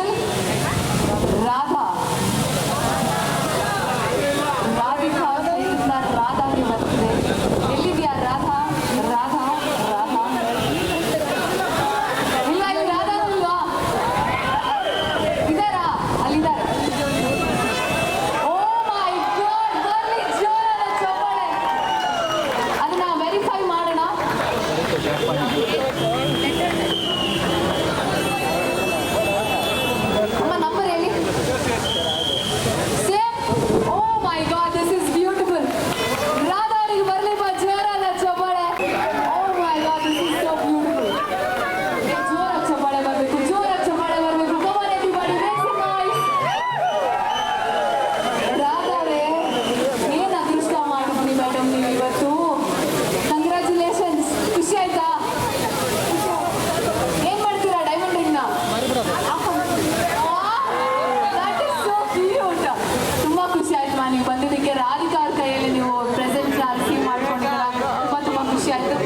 আছে ನೀವು ಬಂದಿದ್ದಕ್ಕೆ ರಾಧಿಕಾರ್ ಕೈಯಲ್ಲಿ ನೀವು ಪ್ರೆಸೆಂಟ್ ರಿಸೀವ್ ಮಾಡ್ಕೊಂಡಿದ್ದೀರಾ? ತುಂಬಾ ತುಂಬಾ ಖುಷಿ ಆಯ್ತು.